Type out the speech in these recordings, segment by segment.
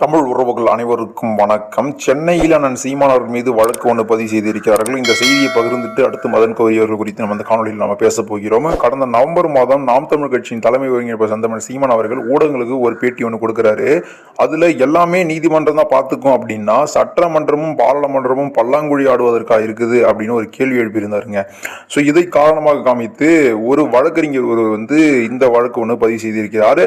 தமிழ் உறவுகள் அனைவருக்கும் வணக்கம். சென்னையில் அண்ணன் சீமான் மீது வழக்கு ஒன்று பதிவு செய்திருக்கிறார்கள். இந்த செய்தியை பகிர்ந்துட்டு அடுத்து மதன் கோரி அவர்கள் குறித்து நம்ம இந்த காணொலியில் நம்ம பேச போகிறோம். கடந்த நவம்பர் மாதம் நாம் தமிழ் கட்சியின் தலைமை ஒருங்கிணைப்பு சந்தமன் சீமான் அவர்கள் ஊடகங்களுக்கு ஒரு பேட்டி ஒன்று கொடுக்குறாரு. அதில் எல்லாமே நீதிமன்றம் தான் பார்த்துக்கும் அப்படின்னா சட்டமன்றமும் பாராளுமன்றமும் பல்லாங்குழி ஆடுவதற்காக இருக்குது அப்படின்னு ஒரு கேள்வி எழுப்பியிருந்தாருங்க. ஸோ இதை காரணமாக காமித்து ஒரு வழக்கறிஞர் ஒரு வந்து இந்த வழக்கு ஒன்று பதிவு செய்திருக்கிறார்.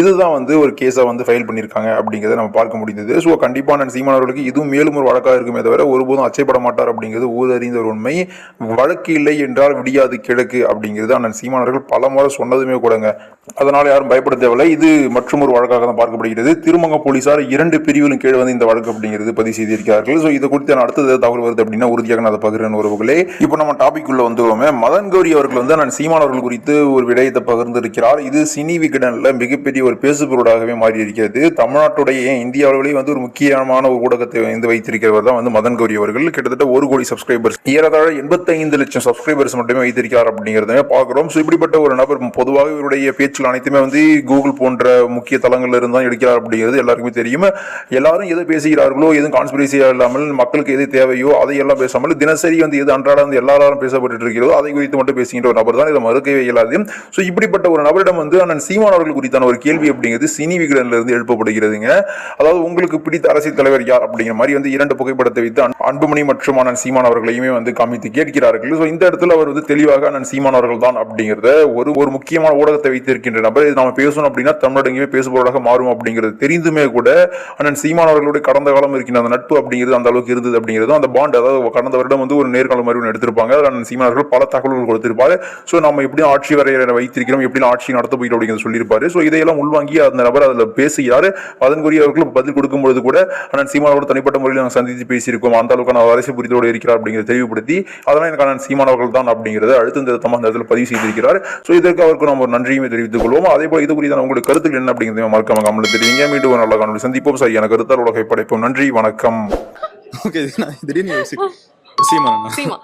இதுதான் வந்து ஒரு கேஸை வந்து ஃபைல் பண்ணியிருக்காங்க அப்படிங்கிறத நம்ம பார்க்க முடிந்தது. ஸோ கண்டிப்பாக நான் சீமான் அவர்களுக்கு இதுவும் மேலும் ஒரு வழக்காக இருக்குமே தவிர ஒருபோதும் அச்சைப்பட மாட்டார் அப்படிங்கிறது ஊதறிந்த ஒரு உண்மை. வழக்கு இல்லை என்றால் விடியாது கிழக்கு அப்படிங்கிறது அண்ணன் சீமான் அவர்கள் பல முறை சொன்னதுமே கூடங்க. அதனால் யாரும் பயப்பட தேவையில்லை. இது மற்றும் ஒரு வழக்காக தான் பார்க்கப்படுகிறது. திருமங்க போலீசார் இரண்டு பிரிவிலும் கீழ் வந்து இந்த வழக்கு அப்படிங்கிறது பதிவு செய்திருக்கிறார்கள். ஸோ இது குறித்து நான் அடுத்தது தகவல் வருது அப்படின்னா உறுதியாக நான் அதை பகிர்றேன் உறவுகளே. இப்போ நம்ம டாபிக் உள்ள வந்துருவோமே. மதன் கௌரி அவர்கள் வந்து நான் சீமான் அவர்கள் குறித்து ஒரு விடயத்தை பகிர்ந்திருக்கிறார். இது சினி விகடனில் மிகப்பெரிய ஒரு பேசுபொருளாகவே மாறி இருக்கிறது தமிழ்நாட்டுடைய இந்தியாவிலேயே வந்து ஒரு முக்கியமான ஒரு ஊடகத்தை வந்து வைத்திருக்கிறவர் தான் வந்து மதன் கௌரி அவர்கள். கிட்டத்தட்ட ஒரு கோடி சப்ஸ்கிரைபர்ஸ் ஏறத்தாழ எண்பத்தைந்து லட்சம் சப்ஸ்கிரைபர்ஸ் மட்டுமே வைத்திருக்கிறார் அப்படிங்கிறத பார்க்குறோம். ஸோ இப்படிப்பட்ட ஒரு நபர் பொதுவாக இவருடைய பேச்சுகள் அனைத்துமே வந்து கூகுள் போன்ற முக்கிய தளங்களில் இருந்து தான் எடுக்கிறார் அப்படிங்கிறது எல்லாருக்குமே தெரியும். எல்லாரும் எது பேசுகிறார்களோ எதுவும் கான்ஸ்பிரசியாக இல்லாமல் மக்களுக்கு எது தேவையோ அதையெல்லாம் பேசாமல் தினசரி வந்து எது அன்றாட வந்து எல்லாரும் பேசப்பட்டு இருக்கிறதோ அதை குறித்து மட்டும் பேசுகின்ற ஒரு நபர் தான். இதை மறுக்கவே இயலாது. ஸோ இப்படிப்பட்ட ஒரு நபரிடம் வந்து அண்ணன் சீமான் அவர்கள் குறித்தான ஒரு கேள்வி அப்படிங்கிறது சினி விகடன்ல இருந்து எழுப்பப்படுகிறதுங்க. அதாவது உங்களுக்கு பிடித்த அரசியல் தலைவர் யார் அப்படிங்கிற மாதிரி வந்து இரண்டு புகைப்படத்தை வைத்து அன்புமணி மற்றும் அண்ணன் சீமான் அவர்களையுமே வந்து காமித்து கேட்கிறார்கள். ஸோ இந்த இடத்துல அவர் வந்து தெளிவாக அண்ணன் சீமான் அவர்கள் தான் அப்படிங்கிறத ஒரு ஒரு முக்கியமான ஊடகத்தை வைத்திருக்கின்ற நபர் இது நம்ம பேசணும் அப்படின்னா தமிழ்நாடு எங்கேயுமே பேசுபவராக மாறும் அப்படிங்கிறது தெரிந்துமே கூட அண்ணன் சீமான் அவர்களுடைய கடந்த காலம் இருக்கின்ற அந்த நட்பு அப்படிங்கிறது அந்த அளவுக்கு இருந்தது அப்படிங்கிறதும் அந்த பாண்ட் அதாவது கடந்த வருடம் வந்து ஒரு நேர்காலம் மாதிரி ஒன்று எடுத்திருப்பாங்க. அதில் அண்ணன் சீமான் அவர்கள் பல தகவல்கள் கொடுத்திருப்பாரு. ஸோ நம்ம எப்படி ஆட்சி வரையறை வைத்திருக்கிறோம் எப்படி ஆட்சி நடத்த போகிறோம் அப்படிங்கிறத சொல்லியிருப்பாரு. ஸோ இதையெல்லாம் உள்வாங்கி அந்த நபர் அதில் பேசுகிறார். அதன்குரிய அவர்கள் பதில் கொடுக்கும்பொழுது கூட அண்ணன் சீமானோட தனிப்பட்ட முறையில் நாங்கள் சந்தித்து பேசியிருக்கோம். அந்த அளவுக்கான அரசு புரிதலோடு இருக்கிறார் அப்படிங்கிறத தெளிவுபடுத்தி அதெல்லாம் எனக்கு அண்ணன் சீமான் அவர்கள் தான் அப்படிங்கிறத அடுத்த திருத்தமாக அந்த இடத்துல பதிவு செய்திருக்கிறார். ஸோ இதற்கு அவருக்கு நம்ம ஒரு நன்றியுமே தெரிவித்துக் கொள்வோம். அதே போல இது குறித்த உங்களுடைய கருத்துக்கள் என்ன அப்படிங்கிறத மறக்காம கமல தெரிவிங்க. மீண்டும் ஒரு நல்ல காணொலி சந்திப்போம். சரியான கருத்தால் உலகை படைப்போம். நன்றி வணக்கம். ஓகே நான் திடீர்னு சீமானா சீமா.